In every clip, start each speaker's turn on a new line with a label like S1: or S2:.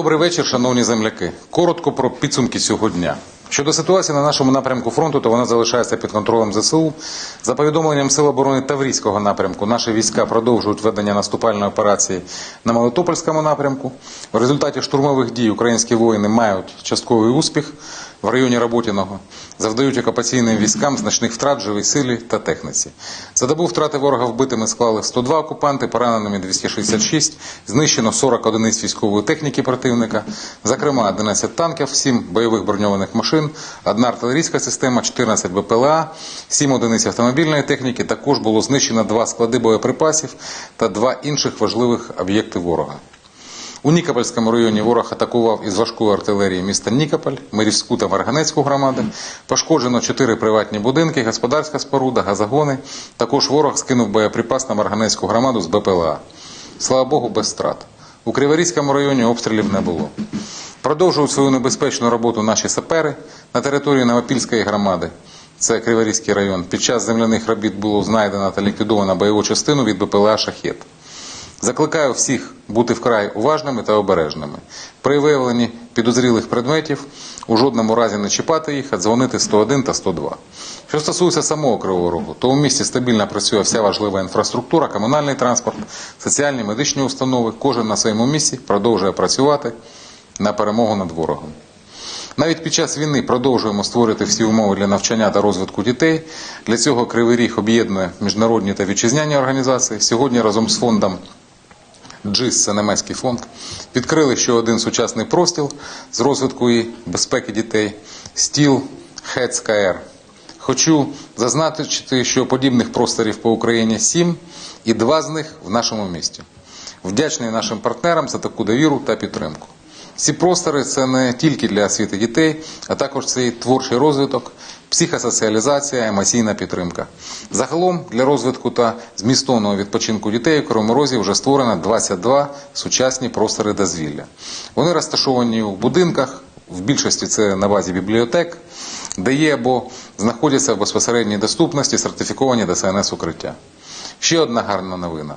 S1: Добрий вечір, шановні земляки. Коротко про підсумки цього дня. Щодо ситуації на нашому напрямку фронту, то вона залишається під контролем ЗСУ. За повідомленням Сил оборони Таврійського напрямку, наші війська продовжують ведення наступальної операції на Мелитопольському напрямку. В результаті штурмових дій українські воїни мають частковий успіх в районі Роботіного, завдають окупаційним військам значних втрат живій силі та техніці. За добу втрати ворога вбитими склали 102 окупанти, пораненими 266, знищено 40 одиниць військової техніки противника, зокрема 11 танків, 7 бойових броньованих машин, одна артилерійська система, 14 БПЛА, 7 одиниць автомобільної техніки. Також було знищено два склади боєприпасів та два інших важливих об'єкти ворога. У Нікопольському районі ворог атакував із важкої артилерії міста Нікополь, Мирівську та Марганецьку громади. Пошкоджено чотири приватні будинки, господарська споруда, газогони. Також ворог скинув боєприпас на Марганецьку громаду з БПЛА. Слава Богу, без страт. У Криворізькому районі обстрілів не було. Продовжують свою небезпечну роботу наші сапери на території Новопільської громади. Це Криворізький район. Під час земляних робіт було знайдено та ліквідовано бойову частину від БПЛА «Шахет». Закликаю всіх бути вкрай уважними та обережними. При виявленні підозрілих предметів у жодному разі не чіпати їх, а дзвонити 101 та 102. Що стосується самого Кривого Рогу, то у місті стабільно працює вся важлива інфраструктура, комунальний транспорт, соціальні медичні установи. Кожен на своєму місці продовжує працювати на перемогу над ворогом. Навіть під час війни продовжуємо створити всі умови для навчання та розвитку дітей. Для цього Кривий Ріг об'єднує міжнародні та вітчизняні організації. Сьогодні разом з фондом GIS, це немецький фонд, відкрили ще один сучасний простіл з розвитку і безпеки дітей стіл HEDS-KR. Хочу зазначити, що подібних просторів по Україні сім, і два з них в нашому місті. Вдячний нашим партнерам за таку довіру та підтримку. Ці простори це не тільки для освіти дітей, а також це і творчий розвиток, психосоціалізація, емоційна підтримка. Загалом для розвитку та змістовного відпочинку дітей у Кривому Розі вже створено 22 сучасні простори дозвілля. Вони розташовані у будинках, в більшості це на базі бібліотек, де є або знаходяться в безпосередній доступності сертифіковані ДСНС укриття. Ще одна гарна новина.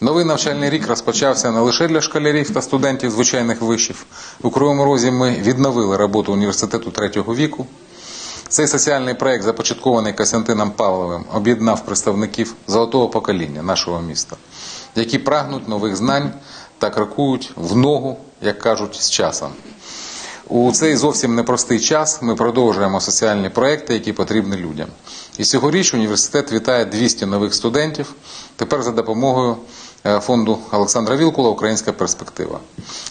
S1: Новий навчальний рік розпочався не лише для школярів та студентів звичайних вишів. У Кривому Розі ми відновили роботу університету третього віку. Цей соціальний проект, започаткований Костянтином Павловим, об'єднав представників золотого покоління нашого міста, які прагнуть нових знань та крокують в ногу, як кажуть, з часом. У цей зовсім непростий час ми продовжуємо соціальні проекти, які потрібні людям. І цьогоріч університет вітає 200 нових студентів. Тепер за допомогою фонду Олександра Вілкула Українська перспектива.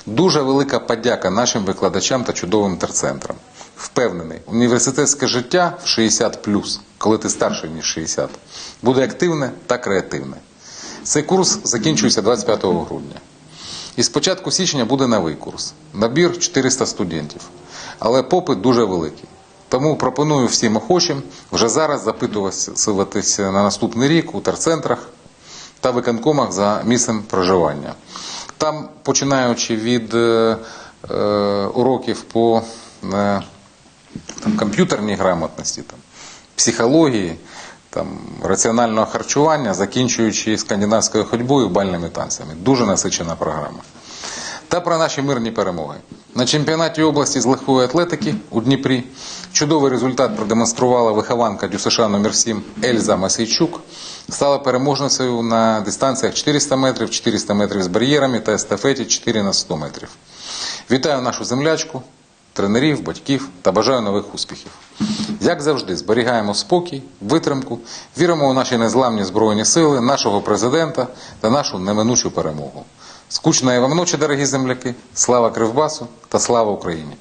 S1: Дуже велика подяка нашим викладачам та чудовим терцентрам. Впевнений, університетське життя в 60 коли ти старший ніж 60, буде активне та креативне. Цей курс закінчується 25 грудня. І з початку січня буде новий курс. Набір 400 студентів. Але попит дуже великий. Тому пропоную всім охочим вже зараз запитуватися на наступний рік у терцентрах та виконкомах за місцем проживання. Там, починаючи від е, е, уроків по е, комп'ютерній грамотності, психології, раціонального харчування, закінчуючи скандинавською ходьбою, бальними танцями. Дуже насичена програма. Та про наші мирні перемоги. На чемпіонаті області з легкої атлетики у Дніпрі чудовий результат продемонструвала вихованка ДЮСШ номер 7 Ельза Масейчук. Стала переможницею на дистанціях 400 метрів, 400 метрів з бар'єрами та естафеті 4 на 100 метрів. Вітаю нашу землячку, тренерів, батьків та бажаю нових успіхів. Як завжди, зберігаємо спокій, витримку, віримо у наші незламні збройні сили, нашого президента та нашу неминучу перемогу. Скучної вам ночі, дорогі земляки! Слава Кривбасу та слава Україні!